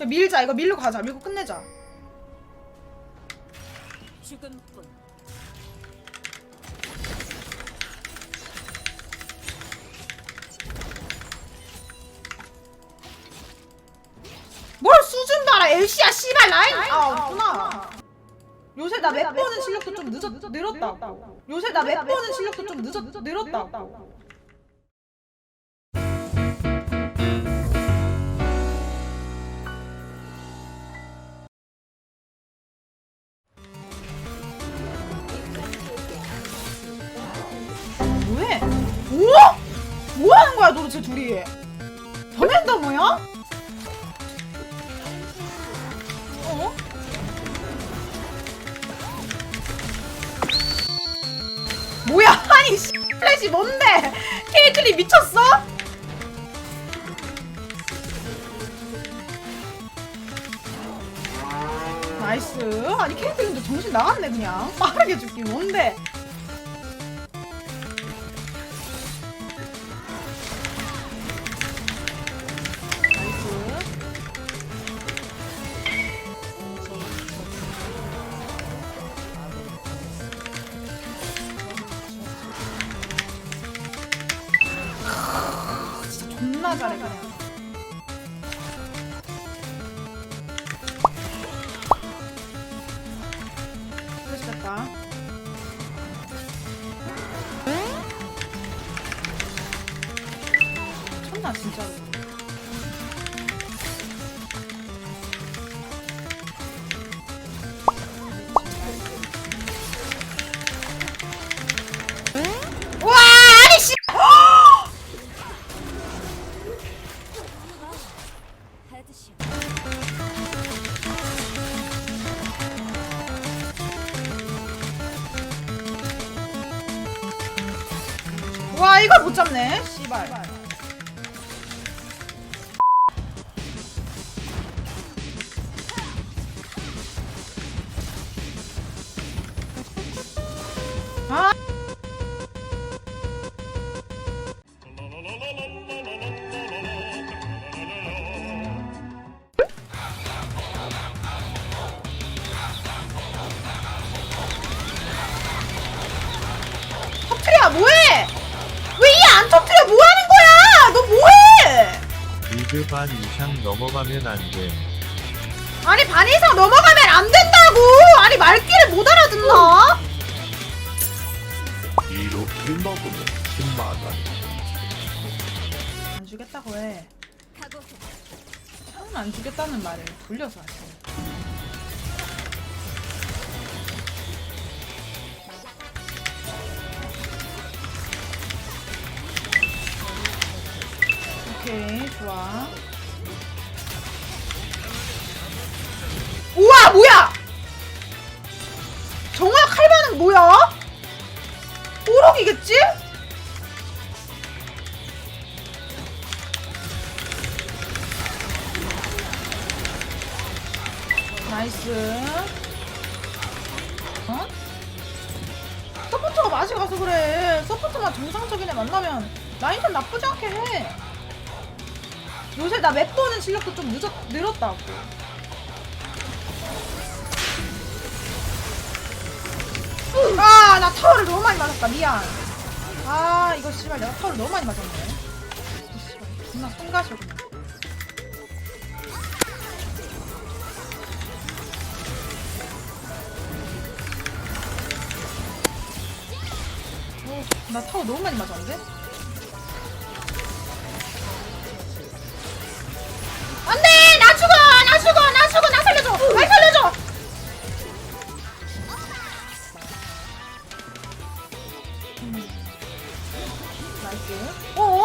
야, 밀자. 이거 밀고 가자. 밀고 끝내자. 죽음뿐 뭘 수준 봐라. 엘시야 씨발. 라인. 아 없구나. 요새 나몇 번은 실력도 좀 늦었 늘었다고 요새 나몇 번은 실력도 좀 늦었 늘었다고 거야 도대체 둘이? 더맨다 뭐야? 어? 뭐야? 아니 씨, 플래시 뭔데? 케이틀리 미쳤어? 나이스. 아니 케이틀린도 정신 나갔네 그냥. 빠르게 죽기 뭔데? 못 잡네. 씨발. 반 이상 넘어가면 안 돼. 아니 반 이상 넘어가면 안 된다고. 아니 말귀를 못 알아듣나? 이렇게 먹으면 10만 원. 안 주겠다고 해. 차는 안 주겠다는 말을 돌려서 하지. 오케이 좋아. 우와 뭐야? 정화 칼반은 뭐야? 오록이겠지? 나이스. 어? 서포터가 맛이 가서 그래. 서포터만 정상적인 애 만나면 라인전 나쁘지 않게 해. 요새 나맵 보는 실력도 좀 늦었, 늘었다고. 아, 나 타워를 너무 많이 맞았다. 미안. 아, 이거 씨발 내가 타워를 너무 많이 맞았네. 씨발, 존나. 어, 나 타워 너무 많이 맞았는데? 나이스. 어?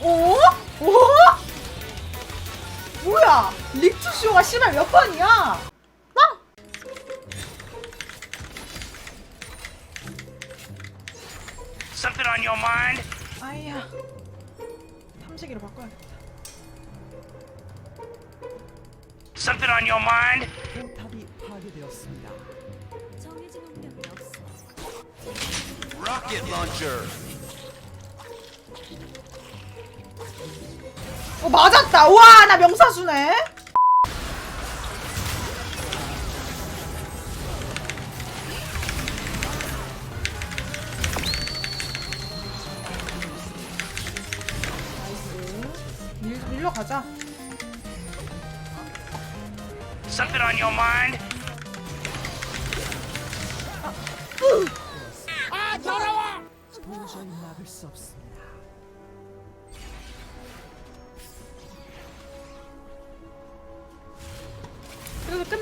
어? 어? 뭐야? 릭투쇼가 씨발 몇 번이야? 나? Something on your mind? 아이야. 탐지기로 바꿔야겠다. Something on your mind? 정해진 운명이 없어 Rocket launcher. 어 맞았다 우와 나 명사수네 가자. 아, 아, 아, 돌아와. 도저히 막을 수 없어.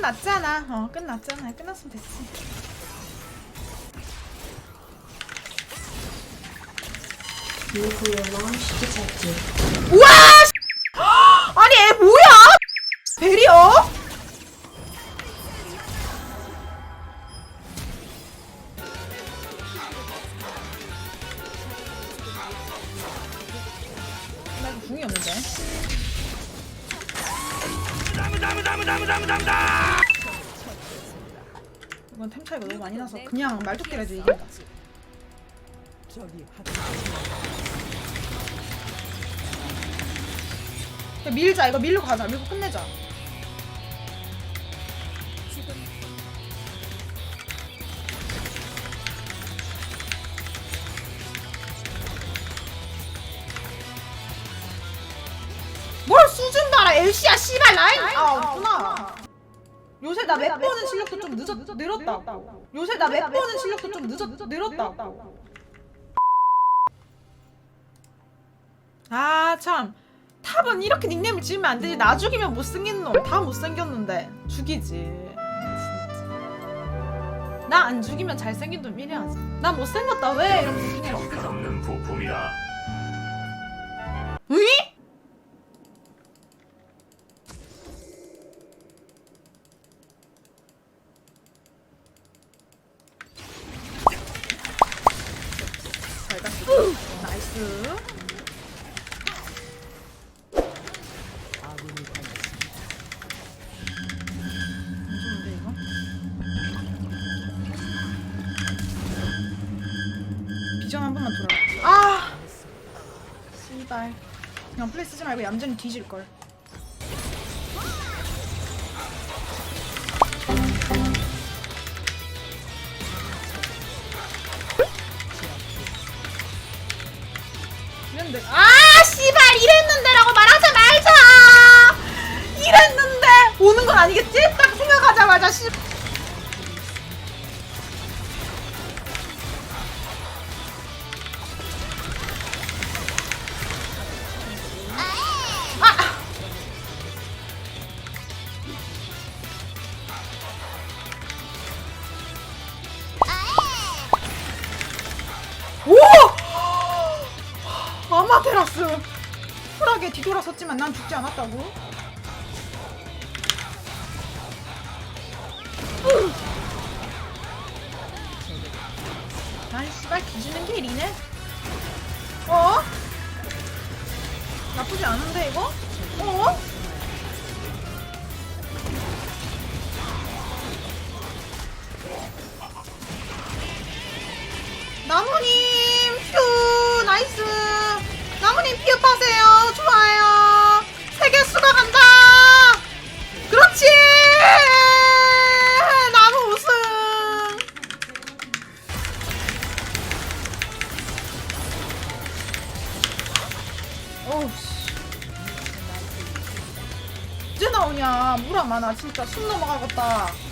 끝났잖아. 어, 끝났잖아. 끝났으면 됐지. 아니 다무 다무 다무 다무 다! 이건 템 차이가 너무 많이 나서 그냥 말뚝질해도 이긴다. 야, 밀자 이거 밀고 가자. 밀고 끝내자. 뭘 봐라 엘시야 씨발 라인. 아 없구나. 요새 나 맵 보는 실력도 좀 늦었 늘었다고 요새 나 맵 보는 실력도 좀 늦었 늘었다고 아참. 탑은 이렇게 닉네임을 지으면 안 되지. 나 죽이면 못생긴 놈 다 못생겼는데. 죽이지. 나 안 죽이면 잘생긴 놈 1위하지. 나 못생겼다. 왜? 이러면서 부품이다 비전 한 번만 돌아. 아! 씨발. 그냥 플레이 쓰지 말고 얌전히 뒤질 걸. 이랬는데 아 씨발 이랬는데라고 말하지 말자. 이랬는데 오는 건 아니겠지? 딱 생각하자마자 씨. 아마테라스 쿨하게 뒤돌아섰지만 난 죽지 않았다고 아이 씨발 뒤지는 게 일이네 어? 나쁘지 않은데 이거? 어? 나무님 퓨 나이스 피업하세요. 좋아요. 세개 수가 간다. 그렇지. 나무 우승. 어우씨. 이제 나오냐. 무라 많아. 진짜 숨 넘어가겠다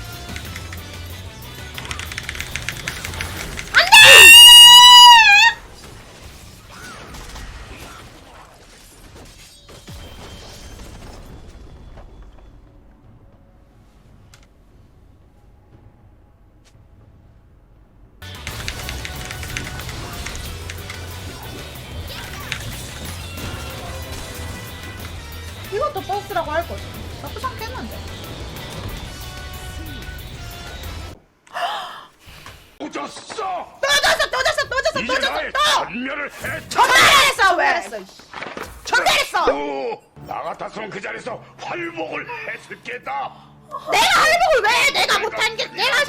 버스라고 할 거지. 나쁘지 않겠는데. 또 졌어, 또 졌어, 또 졌어, 이제 또 졌어, 나의 또! 전멸을 해 전멸했어, 왜? 전멸했어! 나 같았으면 그 자리에서 활복을 했을 게다 내가 할복을 왜? 내가 못한 게, 내가